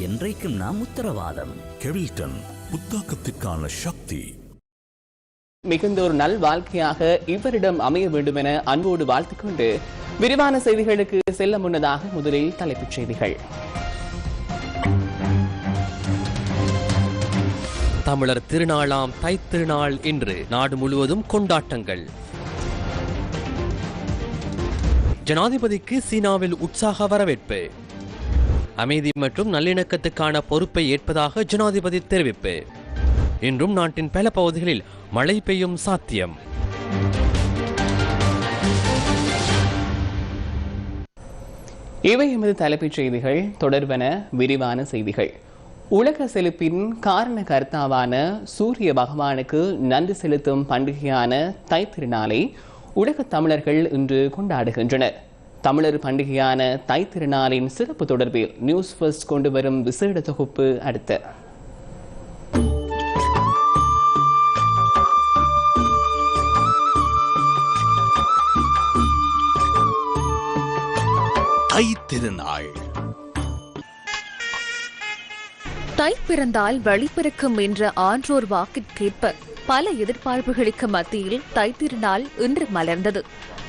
என்றைக்கும் நாம் உத்தரவாதம். கெவில்டன் புத்தாக்கத்திற்கான சக்தி. மிகுந்த ஒரு நல் வாழ்க்கையாக இவரிடம் அமைய வேண்டும் என அன்போடு வாழ்த்துக் கொண்டு விரிவான செய்திகளுக்கு செல்ல முன்னதாக முதலில் தலைப்புச் செய்திகள். தமிழர் திருநாளாம் தைத்திருநாள் இன்று நாடு முழுவதும் கொண்டாட்டங்கள். ஜனாதிபதிக்கு சீனாவில் உற்சாக வரவேற்பு. அமைதி மற்றும் நல்லிணக்கத்துக்கான பொறுப்பை ஏற்பதாக ஜனாதிபதி தெரிவிப்பு. இன்றும் நாட்டின் பல பகுதிகளில் மழை பெய்யும் சாத்தியம். இவை எமது தலைப்புச் செய்திகள். தொடர்பன விரிவான செய்திகள். உலக செழிப்பின் காரண கர்த்தாவான சூரிய பகவானுக்கு நன்றி செலுத்தும் பண்டிகையான தைத்திருநாளை உலகத் தமிழர்கள் இன்று கொண்டாடுகின்றனர். தமிழர் பண்டிகையான தைத்திருநாளின் சிறப்பு தொடர்பில் நியூஸ் ஃபர்ஸ்ட் கொண்டு வரும் விசேட தொகுப்பு அடுத்து. தை திருநாள் தை பிறந்தால் வழி பிறக்கும் என்ற ஆன்றோர் வாக்கிற்கேற்ப பல எதிர்பார்ப்புகளுக்கு மத்தியில் தைத்திருநாள் இன்று மலர்ந்தது.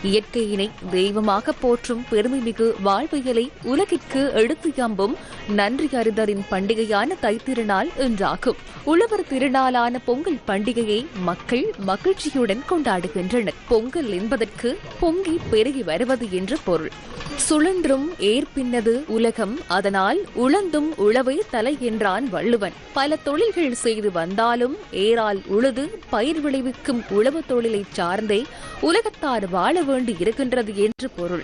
இயற்கையினை தெய்வமாக போற்றும் பெருமைமிகு வாழ்வியலை உலகிற்கு எடுத்து யம்பும் நன்றி அறிதரின் பண்டிகையான தைத்திருநாள் என்றாகும் உழவர் திருநாளான பொங்கல் பண்டிகையை மக்கள் மகிழ்ச்சியுடன் கொண்டாடுகின்றனர். பொங்கல் என்பதற்கு பொங்கி பெருகி வருவது என்று பொருள். சுழன்றும் ஏற்பின்னது உலகம் அதனால் உழந்தும் உழவை தலை என்றான் வள்ளுவன். பல தொழில்கள் செய்து வந்தாலும் ஏறால் உழுது பயிர் விளைவிக்கும் உழவு தொழிலை சார்ந்தே உலகத்தார் வாழ வேண்டி இருக்கின்றது என்று பொருள்.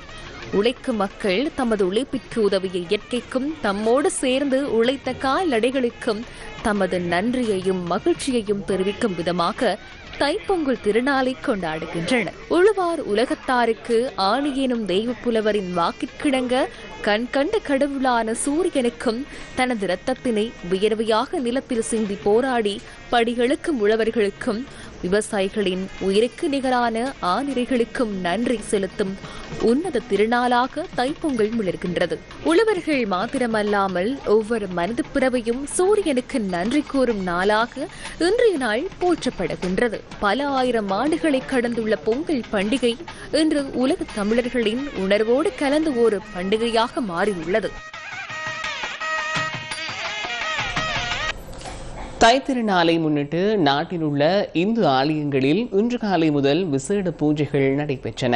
உழைக்கும் மக்கள் தமது உழைப்பிற்கு உதவிய இயற்கைக்கும் தம்மோடு சேர்ந்து உழைத்த கால்நடைகளுக்கும் தமது நன்றியையும் மகிழ்ச்சியையும் தெரிவிக்கும் விதமாக தைப்பொங்கல் திருநாளை கொண்டாடுகின்றனர். உழுவார் உலகத்தாருக்கு ஆணி எனும் தெய்வ புலவரின் வாக்கிற்கிணங்க கண் கண்ட கடவுளான சூரியனுக்கும் தனது இரத்தத்தினை வியர்வையாக நிலத்தில் சிந்தி போராடி படிகளுக்கும் உழவர்களுக்கும் விவசாயிகளின் உயிருக்கு நிகரான ஆணிரைகளுக்கும் நன்றி செலுத்தும் உன்னத திருநாளாக தைப்பொங்கல் மிளர்கின்றது உழவர்கள் மாத்திரமல்லாமல் ஒவ்வொரு மனது பிறவையும் சூரியனுக்கு நன்றி கூறும் நாளாக இன்றைய நாள் போற்றப்படுகின்றது. பல ஆயிரம் ஆண்டுகளை கடந்துள்ள பொங்கல் பண்டிகை இன்று உலக தமிழர்களின் உணர்வோடு கலந்து ஒரு பண்டிகையாக மாறியுள்ளது. தைத்திருநாளை முன்னிட்டு நாட்டில் உள்ள இந்து ஆலயங்களில் இன்று காலை முதல் விசேட பூஜைகள் நடைபெற்றன.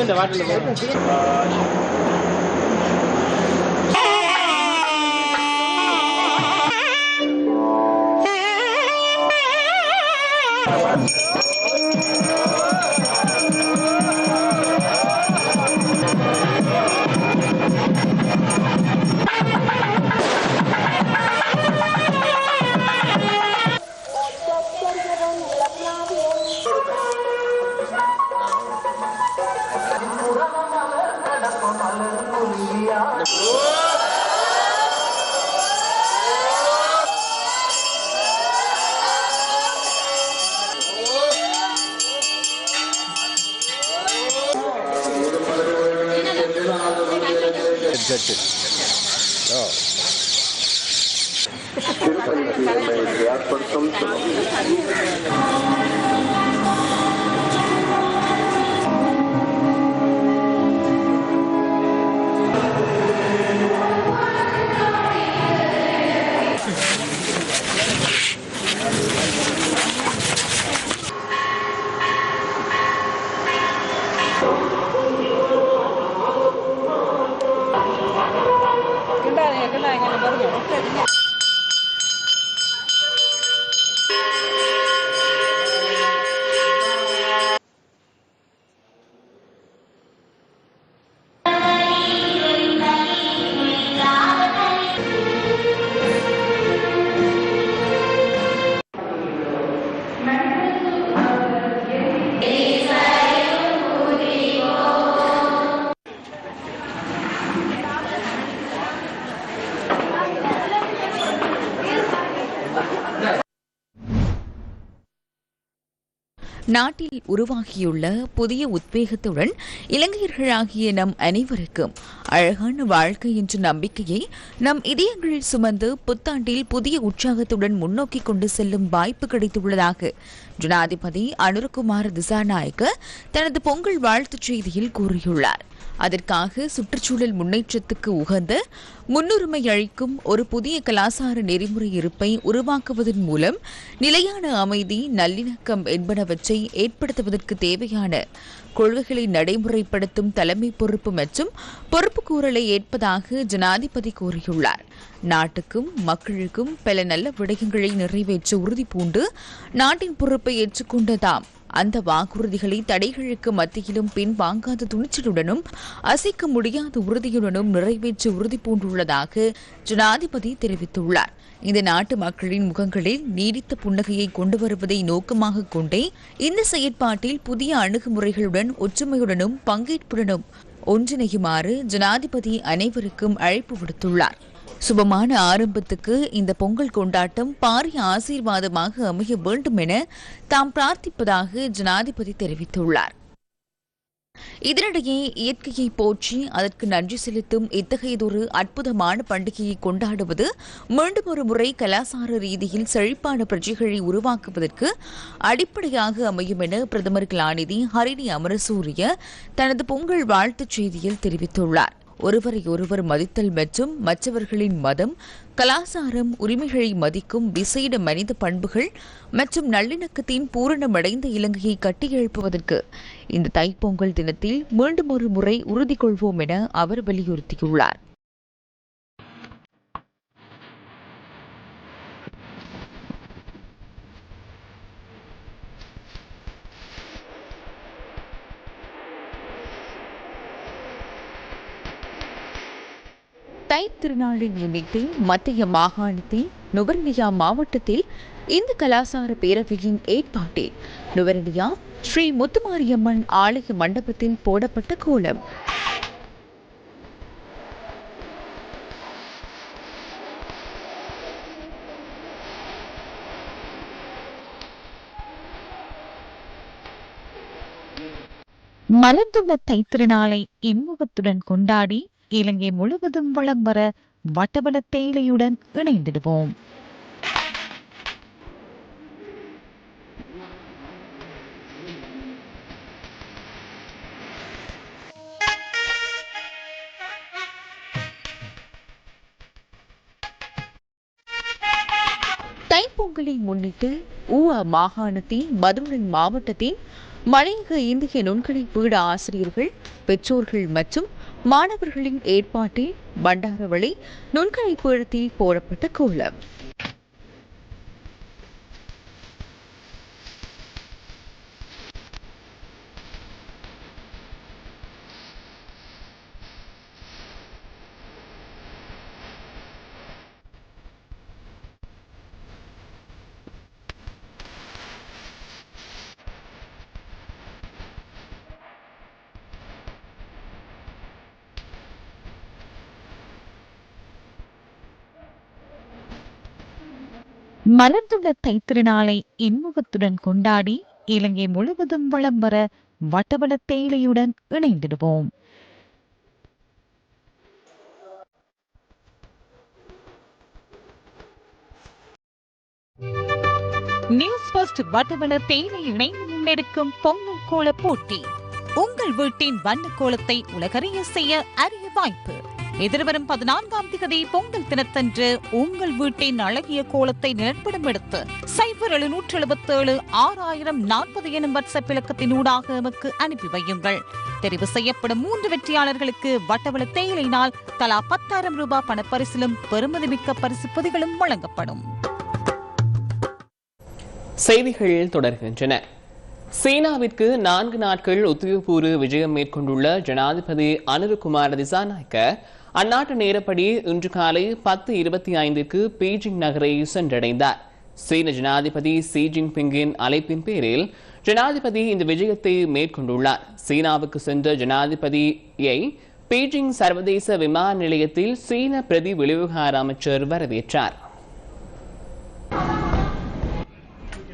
ఎందుకంటే వాటిలో వైపు अध्यक्ष तिरुपति में நாட்டில் உருவாகியுள்ள புதிய உத்வேகத்துடன் இலங்கையர்களாகிய நம் அனைவருக்கும் அழகான வாழ்க்கை என்ற நம்பிக்கையை நம் இதயங்களில் சுமந்து புத்தாண்டில் புதிய உற்சாகத்துடன் முன்னோக்கி கொண்டு செல்லும் வாய்ப்பு கிடைத்துள்ளதாக ஜனாதிபதி அனுரகுமார் திசாநாயக்க தனது பொங்கல் வாழ்த்துச் செய்தியில் கூறியுள்ளார். அதற்காக சுற்றுச்சூழல் முன்னேற்றத்துக்கு உகந்த முன்னுரிமை அளிக்கும் ஒரு புதிய கலாசார நெறிமுறை இருப்பை உருவாக்குவதன் மூலம் நிலையான அமைதி நல்லிணக்கம் என்பனவற்றை ஏற்படுத்துவதற்கு தேவையான கொள்கைகளை நடைமுறைப்படுத்தும் தலைமை பொறுப்பு மற்றும் பொறுப்புக்கூறலை ஏற்பதாக ஜனாதிபதி கூறியுள்ளார். நாட்டுக்கும் மக்களுக்கும் பல நல்ல விடயங்களை நிறைவேற்ற உறுதி பூண்டு நாட்டின் பொறுப்பை ஏற்றுக்கொண்ட தாம் அந்த வாக்குறுதிகளை தடைகளுக்கு மத்தியிலும் பின்வாங்காத துணிச்சலுடனும் அசைக்க முடியாத உறுதியுடனும் நிறைவேற்ற உறுதி பூண்டுள்ளதாக ஜனாதிபதி தெரிவித்துள்ளார். இந்த நாட்டு மக்களின் முகங்களில் நீடித்த புன்னகையை கொண்டு வருவதை நோக்கமாக கொண்டே இந்த செயற்பாட்டில் புதிய அணுகுமுறைகளுடன் ஒற்றுமையுடனும் பங்கேற்புடனும் ஒன்றிணையுமாறு ஜனாதிபதி அனைவருக்கும் அழைப்பு விடுத்துள்ளார். சுபமான ஆரம்பத்துக்கு இந்த பொங்கல் கொண்டாட்டம் பாரிய ஆசீர்வாதமாக அமைய வேண்டும் என தாம் பிரார்த்திப்பதாக ஜனாதிபதி தெரிவித்துள்ளார். இதனிடையே இயற்கையை போற்றி அதற்கு நன்றி செலுத்தும் இத்தகையதொரு அற்புதமான பண்டிகையை கொண்டாடுவது மீண்டும் ஒரு முறை கலாசார ரீதியில் செழிப்பான பிரஜைகளை உருவாக்குவதற்கு அடிப்படையாக அமையும் என பிரதமர் கலாநிதி ஹரிணி அமரசூரிய தனது பொங்கல் வாழ்த்துச் செய்தியில் தெரிவித்துள்ளார். ஒருவரை ஒருவர் மதித்தல் மற்றும் மற்றவர்களின் மதம் கலாசாரம் உரிமைகளை மதிக்கும் விசேட மனித பண்புகள் மற்றும் நல்லிணக்கத்தின் பூரணமடைந்த இலங்கையை கட்டியெழுப்புவதற்கு இந்த தைப்பொங்கல் தினத்தில் மீண்டும் ஒரு முறை உறுதி கொள்வோம் என அவர் வலியுறுத்தியுள்ளார். தை திருநாளை முன்னிட்டு மத்திய மாகாணத்தின் நுவர்லியா மாவட்டத்தில் இந்து கலாசார பேரவையின் ஏற்பாட்டில் நுவரெலியா ஸ்ரீ முத்துமாரியம்மன் ஆலய மண்டபத்தில் போடப்பட்ட கோலம். மலர்ந்துள்ள தைத்திருநாளை இன்முகத்துடன் கொண்டாடி இலங்கை முழுவதும் வளம் வர வட்டவள தேயிலையுடன் இணைந்திடுவோம். தைப்பொங்கலை முன்னிட்டு ஊவா மாகாணத்தின் மதுரை மாவட்டத்தின் மலையக இந்திய நுண்கலை பீட ஆசிரியர்கள் பெற்றோர்கள் மற்றும் மாணவர்களின் ஏற்பாட்டில் பண்டாரவளி நுண்கலை பீடத்தில் போடப்பட்ட கோலம். மலர்ந்துள்ள தைத்திருநாளை இன்முகத்துடன் கொண்டாடி இலங்கை முழுவதும் வளம் வர வட்டவள தேயிலையுடன் இணைந்திடுவோம். நியூஸ் ஃபர்ஸ்ட் வட்டவள தேயிலை இணைந்து முன்னெடுக்கும் பொங்கல் கோல போட்டி. உங்கள் வீட்டின் வண்ண கோலத்தை உலகறிய செய்ய அரிய வாய்ப்பு. எதிர்வரும் பதினான்காம் திகதி பொங்கல் தினத்தன்று உங்கள் வீட்டின் அழகிய கோலத்தை நிலப்படம் எடுத்து சைபர் எழுநூற்று எழுபத்தேழு ஆறாயிரம் நாற்பது எனும் வாட்ஸ்அப் இலக்கத்தினூடாக எமக்கு அனுப்பி வையுங்கள். தெரிவு செய்யப்படும் மூன்று வெற்றியாளர்களுக்கு வட்டவள தேயிலையினால் தலா பத்தாயிரம் ரூபாய் பணப்பரிசிலும் பெறுமதிமிக்க பரிசு பொதிகளும் வழங்கப்படும். செய்திகள் தொடர்கின்றன. சீனாவிற்கு நான்கு நாட்கள் உத்தியோகபூர்வ விஜயம் மேற்கொண்டுள்ள ஜனாதிபதி அனுருகுமார் திசாநாயக்க அந்நாட்டு நேரப்படி இன்று காலை பத்து இருபத்தி ஐந்துக்கு பீஜிங் நகரை சென்றடைந்தார். சீன ஜனாதிபதி ஷி ஜின்பிங்கின் அழைப்பின் பேரில் ஜனாதிபதி இந்த விஜயத்தை மேற்கொண்டுள்ளார். சீனாவுக்கு சென்ற ஜனாதிபதியை பீஜிங் சர்வதேச விமான நிலையத்தில் சீன பிரதி வெளிவிவகார அமைச்சர் வரவேற்றார்.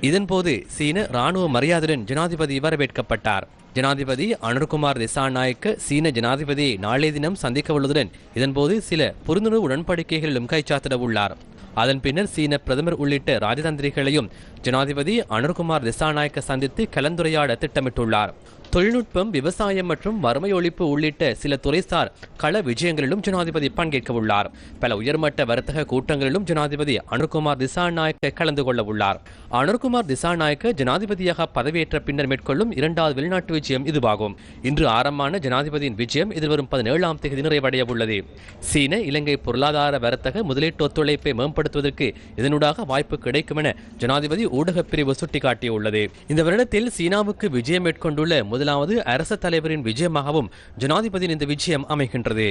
இதன்போது சீன ராணுவ மரியாதையுடன் ஜனாதிபதி வரவேற்கப்பட்டார். ஜனாதிபதி அனுர்குமார் திசாநாயக்க சீன ஜனாதிபதியை நாளைய தினம் சந்திக்க உள்ளதுடன் இதன்போது சில புரிந்துணர்வு உடன்படிக்கைகளிலும் கைச்சாத்திட உள்ளார் அதன் பின்னர் சீன பிரதமர் உள்ளிட்ட ராஜதந்திரிகளையும் ஜனாதிபதி அனுர்குமார் திசாநாயக்க சந்தித்து கலந்துரையாட திட்டமிட்டுள்ளார். தொழில்நுட்பம் விவசாயம் மற்றும் வறுமை ஒழிப்பு உள்ளிட்ட சில துறைசார் கள விஜயங்களிலும் ஜனாதிபதி பங்கேற்க உள்ளார் பல உயர்மட்ட வர்த்தக கூட்டங்களிலும் ஜனாதிபதி அனுர்குமார் திசாநாயக்க கலந்து கொள்ள உள்ளார் அனுர்குமார் திசாநாயக்க ஜனாதிபதியாக பதவியேற்ற பின்னர் மேற்கொள்ளும் இரண்டாவது வெளிநாட்டு விஜயம் இதுவாகும். இன்று ஆரம்பமான ஜனாதிபதியின் விஜயம் எதிர்வரும் பதினேழாம் தேதி நிறைவடைய உள்ளது சீன இலங்கை பொருளாதார வர்த்தக முதலீட்டு ஒத்துழைப்பை மேம்படுத்துவதற்கு இதனூடாக வாய்ப்பு கிடைக்கும் என ஜனாதிபதி ஊடகப் பிரிவு சுட்டிக்காட்டியுள்ளது. இந்த வருடத்தில் சீனாவுக்கு விஜயம் மேற்கொண்டுள்ள முதல் முதலாவது அரச தலைவரின் விஜயமாகவும் ஜனாதிபதியின் இந்த விஜயம் அமைகின்றது.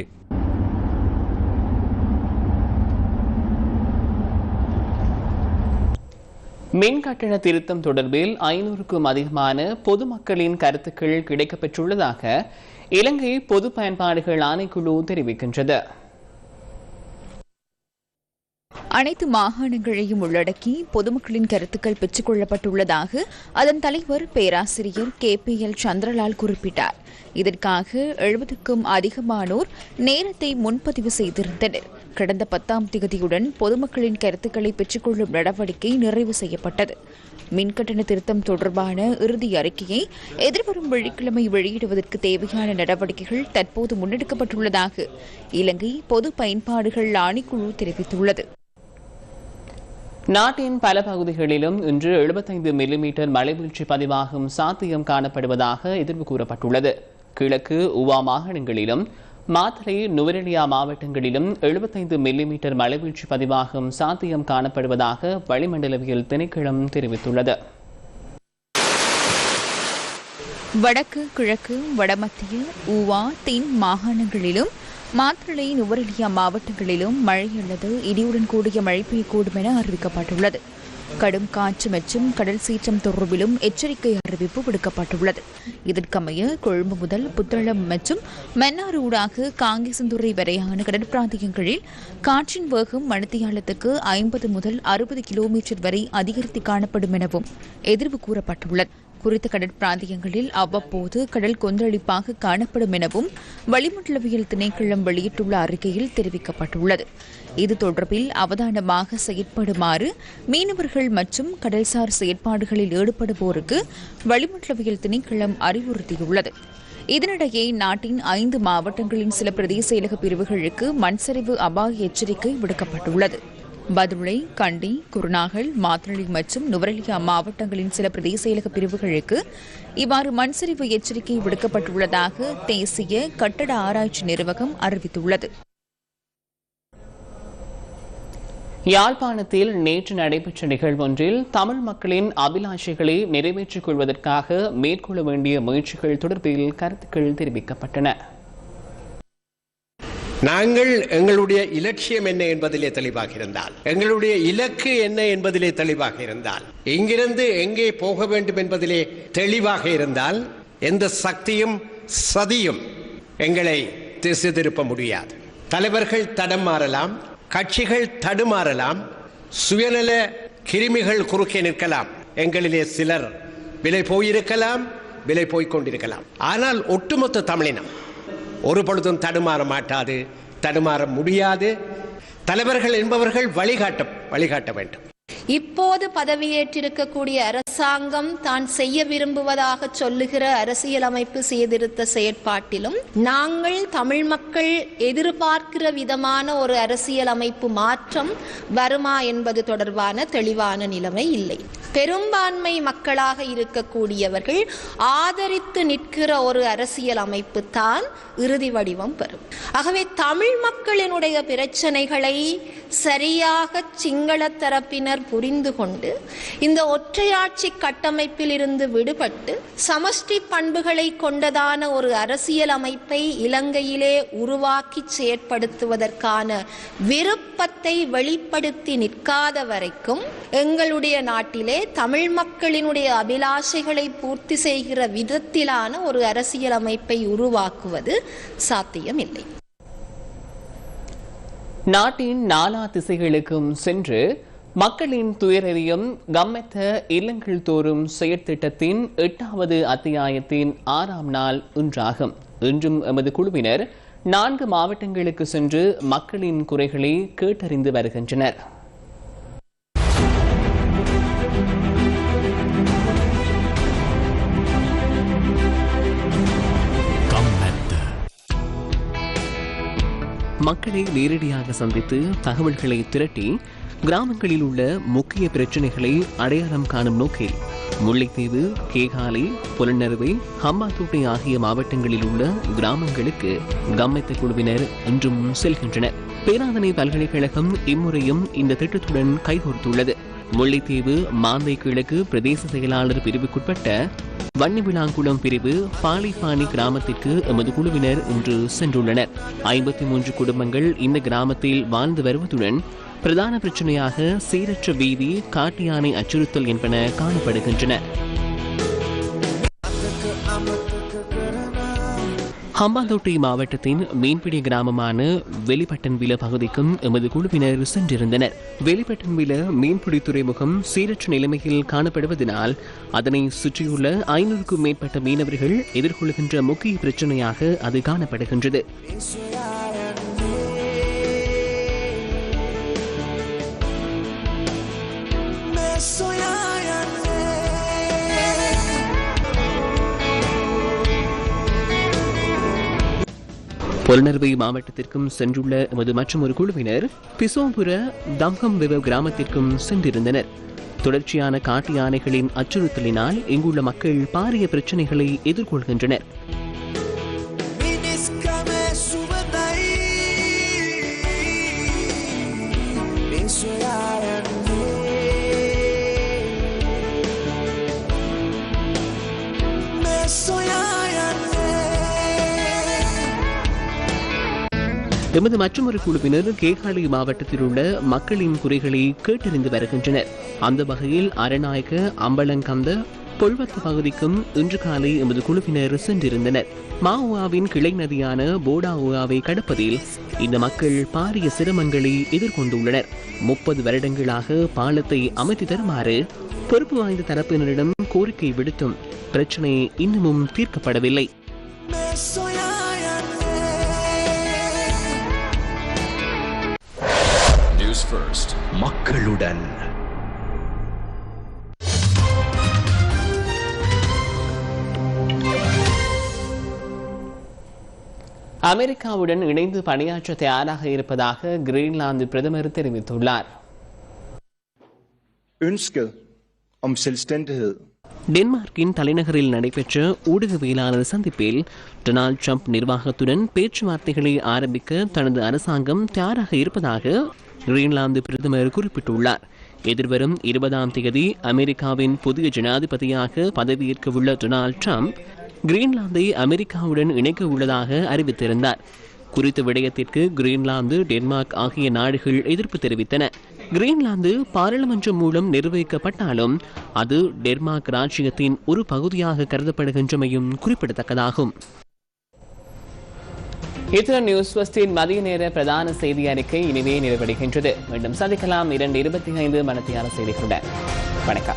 மின் கட்டண திருத்தம் தொடர்பில் ஐநூறுக்கும் அதிகமான பொதுமக்களின் கருத்துக்கள் கிடைக்கப்பெற்றுள்ளதாக இலங்கை பொது பயன்பாடுகள் ஆணைக்குழு தெரிவிக்கின்றது. அனைத்து மாகாணங்களையும் உள்ளடக்கி பொதுமக்களின் கருத்துக்கள் பெற்றுக் கொள்ளப்பட்டுள்ளதாக அதன் தலைவர் பேராசிரியர் கே பி எல் சந்திரலால் குறிப்பிட்டார். இதற்காக எழுபதுக்கும் அதிகமானோர் நேரத்தை முன்பதிவு செய்திருந்தனர். கடந்த பத்தாம் தேதியுடன் பொதுமக்களின் கருத்துக்களை பெற்றுக்கொள்ளும் நடவடிக்கை நிறைவு செய்யப்பட்டது. மின்கட்டண திருத்தம் தொடர்பான இறுதி அறிக்கையை எதிர்வரும் வெள்ளிக்கிழமை வெளியிடுவதற்கு தேவையான நடவடிக்கைகள் தற்போது முன்னெடுக்கப்பட்டுள்ளதாக இலங்கை பொது பயன்பாடுகள் ஆணைக்குழு தெரிவித்துள்ளது. நாட்டின் பல பகுதிகளிலும் இன்று 75 மில்லிமீட்டர் மழைவீழ்ச்சி பதிவாகும் சாத்தியம் காணப்படுவதாக எதிர்வு கூறப்பட்டுள்ளது. கிழக்கு உவா மாகாணங்களிலும் மாத்தறை நுவரெலியா மாவட்டங்களிலும் 75 மில்லிமீட்டர் மழைவீழ்ச்சி பதிவாகும் சாத்தியம் காணப்படுவதாக வளிமண்டலவியல் திணைக்களம் தெரிவித்துள்ளது. வடக்கு கிழக்கு வடமத்திய ஊவா தென் மாகாணங்களிலும் மாத்திரை நுவரெலியா மாவட்டங்களிலும் மழை அல்லது இடியுடன் கூடிய மழை பெய்யக்கூடும் என அறிவிக்கப்பட்டுள்ளது. கடும் காற்று மற்றும் கடல் சீற்றம் தொடர்பிலும் எச்சரிக்கை அறிவிப்பு விடுக்கப்பட்டுள்ளது. இதற்கமைய கொழும்பு முதல் புத்தளம் மற்றும் மன்னார் ஊடாக காங்கேசந்துறை வரையான கடற்பிராந்தியங்களில் காற்றின் வேகம் மணித்தியாலத்துக்கு ஐம்பது முதல் அறுபது கிலோமீட்டர் வரை அதிகரித்து காணப்படும் எனவும் எதிர்வு கூறப்பட்டுள்ளது. குறித்த கடற்பிராந்தியங்களில் அவ்வப்போது கடல் கொந்தளிப்பாக காணப்படும் எனவும் வளிமண்டலவியல் திணைக்களம் வெளியிட்டுள்ள அறிக்கையில் தெரிவிக்கப்பட்டுள்ளது. இது தொடர்பில் அவதானமாக செயற்படுமாறு மீனவர்கள் மற்றும் கடல்சார் செயற்பாடுகளில் ஈடுபடுவோருக்கு வளிமண்டலவியல் திணைக்களம் அறிவுறுத்தியுள்ளது. இதனிடையே நாட்டின் ஐந்து மாவட்டங்களின் சில பிரதேச செயலக பிரிவுகளுக்கு மண்சரிவு அபாய எச்சரிக்கை விடுக்கப்பட்டுள்ளது. பதுளை கண்டி குருநாகல் மாத்தளை மற்றும் நுவரெலியா மாவட்டங்களின் சில பிரதேச இலக பிரிவுகளுக்கு இவ்வாறு மண்சரிவு எச்சரிக்கை விடுக்கப்பட்டுள்ளதாக தேசிய கட்டட ஆராய்ச்சி நிறுவகம் அறிவித்துள்ளது. யாழ்ப்பாணத்தில் நேற்று நடைபெற்ற நிகழ்வொன்றில் தமிழ் மக்களின் அபிலாஷைகளை நிறைவேற்றிக் கொள்வதற்காக மேற்கொள்ள வேண்டிய முயற்சிகள் தொடர்பில் கருத்துக்கள் தெரிவிக்கப்பட்டன. நாங்கள் எங்களுடைய இலட்சியம் என்ன என்பதிலே தெளிவாக இருந்தால் எங்களுடைய இலக்கு என்ன என்பதிலே தெளிவாக இருந்தால் இங்கிருந்து எங்கே போக வேண்டும் என்பதிலே தெளிவாக இருந்தால் எந்த சக்தியும் சதியும் எங்களை திசை திருப்ப முடியாது. தலைவர்கள் தடம் மாறலாம் கட்சிகள் தடுமாறலாம் சுயநல கிருமிகள் குறுக்கே நிற்கலாம். எங்களிலே சிலர் விலை போயிருக்கலாம் விலை போய்க் கொண்டிருக்கலாம். ஆனால் ஒட்டுமொத்த தமிழினம் ஒரு பொழுதும் தடுமாற மாட்டாது தடுமாற முடியாது. தலைவர்கள் என்பவர்கள் வழிகாட்ட வழிகாட்ட வேண்டும். இப்போது பதவியேற்றிருக்கக்கூடிய அரசாங்கம் தான் செய்ய விரும்புவதாக சொல்லுகிற அரசியலமைப்பு சீர்திருத்த செயற்பாட்டிலும் நாங்கள் தமிழ் மக்கள் எதிர்பார்க்கிற விதமான ஒரு அரசியலமைப்பு மாற்றம் வருமா என்பது தொடர்பான தெளிவான நிலைமை இல்லை. பெரும்பான்மை மக்களாக இருக்கக்கூடியவர்கள் ஆதரித்து நிற்கிற ஒரு அரசியல் அமைப்பு தான் இறுதி வடிவம் பெறும். ஆகவே தமிழ் மக்களினுடைய பிரச்சனைகளை சரியாக சிங்கள தரப்பினர் புரிந்து கொண்டு இந்த ஒற்றையாட்சி கட்டமைப்பில் இருந்து விடுபட்டு சமஷ்டி பண்புகளை கொண்டதான ஒரு அரசியல் அமைப்பை இலங்கையிலே உருவாக்கி செயற்படுத்துவதற்கான விருப்பத்தை வெளிப்படுத்தி நிற்காத வரைக்கும் எங்களுடைய நாட்டிலே தமிழ் மக்களினுடைய அபிலாஷைகளை பூர்த்தி செய்கிற விதத்திலான ஒரு அரசியல் அமைப்பை உருவாக்குவது சாத்தியமில்லை. நாட்டின் நாலா திசைகளுக்கும் சென்று மக்களின் துயரறியும் கம்மெத்த இல்லங்கள் தோறும் செயற்திட்டத்தின் எட்டாவது அத்தியாயத்தின் ஆறாம் நாள் இன்றாகும். இன்றும் எமது குழுவினர் நான்கு மாவட்டங்களுக்கு சென்று மக்களின் குறைகளை கேட்டறிந்து வருகின்றனர். மக்களை நேரடியாக சந்தித்து தகவல்களை திரட்டி கிராமங்களில் உள்ள முக்கிய பிரச்சனைகளை அடையாளம் காணும் நோக்கில் முல்லைத்தீவு கேகாலை புலனறுவை ஹம்பாத்தோட்டை ஆகிய மாவட்டங்களில் உள்ள கிராமங்களுக்கு கம்மெத்த குழுவினர் இன்றும் செல்கின்றனர். பேராதனை பல்கலைக்கழகம் இம்முறையும் இந்த திட்டத்துடன் கைகோர்த்துள்ளது. முல்லைத்தீவு மாந்தை கிழக்கு பிரதேச செயலாளர் பிரிவுக்குட்பட்ட வன்னிவிளாங்குளம் பிரிவு பாலிப்பாணி கிராமத்திற்கு எமது குழுவினர் இன்று சென்றுள்ளனர். ஐம்பத்தி மூன்று குடும்பங்கள் இந்த கிராமத்தில் வாழ்ந்து வருவதுடன் பிரதான பிரச்சனையாக சீரற்ற வீதி காட்டு யானை அச்சுறுத்தல் என்பன காணப்படுகின்றன. ஹம்பாந்தோட்டை மாவட்டத்தின் மீன்பிடி கிராமமான வெளிப்பட்டன்வில பகுதிக்கும் எமது குழுவினர் சென்றிருந்தனர். வெளிப்பட்டன்வில மீன்பிடி துறைமுகம் சீரற்ற நிலைமையில் காணப்படுவதனால் அதனை சுற்றியுள்ள ஐநூறுக்கும் மேற்பட்ட மீனவர்கள் எதிர்கொள்கின்ற முக்கிய பிரச்சனையாக அது காணப்படுகின்றது. புலனர்வை மாவட்டத்திற்கும் சென்றுள்ள எமது மற்றும் ஒரு குழுவினர் பிசோபுர தம்கம் விவ கிராமத்திற்கும் சென்றிருந்தனர். தொடர்ச்சியான காட்டு யானைகளின் அச்சுறுத்தலினால் இங்குள்ள மக்கள் பாரிய பிரச்சனைகளை எதிர்கொள்கின்றனர். எமது மற்றொரு குழுவினர் கேகாலை மாவட்டத்தில் உள்ள மக்களின் குறைகளை கேட்டறிந்து வருகின்றனர். அந்த வகையில் அரநாயக்க அம்பலங்கந்த பொல்வத்து பகுதிக்கும் இன்று காலை எமது குழுவினர் சென்றிருந்தனர். மாவுவாவின் கிளை நதியான போடாவுவாவை கடப்பதில் இந்த மக்கள் பாரிய சிரமங்களை எதிர்கொண்டுள்ளனர். முப்பது வருடங்களாக பாலத்தை அமைத்து தருமாறு பொறுப்பு வாய்ந்த தரப்பினரிடம் கோரிக்கை விடுத்தும் பிரச்சனை இன்னமும் தீர்க்கப்படவில்லை. நியூஸ் ஃபர்ஸ்ட் மக்களுடன். அமெரிக்காவுடன் இணைந்து பணியாற்ற தயாராக இருப்பதாக கிரீன்லாந்து பிரதமர் தெரிவித்துள்ளார். டென்மார்க்கின் தலைநகரில் நடைபெற்ற ஊடகவியலாளர் சந்திப்பில் டொனால்ட் ட்ரம்ப் நிர்வாகத்துடன் பேச்சுவார்த்தைகளை ஆரம்பிக்க தனது அரசாங்கம் தயாராக இருப்பதாக கிரீன்லாந்து பிரதமர் குறிப்பிட்டுள்ளார். எதிர்வரும் இருபதாம் தேதி அமெரிக்காவின் புதிய ஜனாதிபதியாக பதவியேற்க உள்ள டொனால்ட் ட்ரம்ப் கிரீன்லாந்தை அமெரிக்காவுடன் இணைக்க உள்ளதாக அறிவித்திருந்தார். குறித்த விடயத்திற்கு கிரீன்லாந்து டென்மார்க் ஆகிய நாடுகள் எதிர்ப்பு தெரிவித்தன. கிரீன்லாந்து பாராளுமன்றம் மூலம் நிர்வகிக்கப்பட்டாலும் அது டென்மார்க் ராஜ்யத்தின் ஒரு பகுதியாக கருதப்படுகின்றமையும் குறிப்பிடத்தக்கதாகும். இத்துடன் நியூஸ் பஸ்டின் மதிய நேர பிரதான செய்தி அறிக்கை இனிவே நிறைவடைகின்றது. மீண்டும் சந்திக்கலாம் இரண்டு இருபத்தி ஐந்து மனத்தியான செய்திகளுடன். வணக்கம்.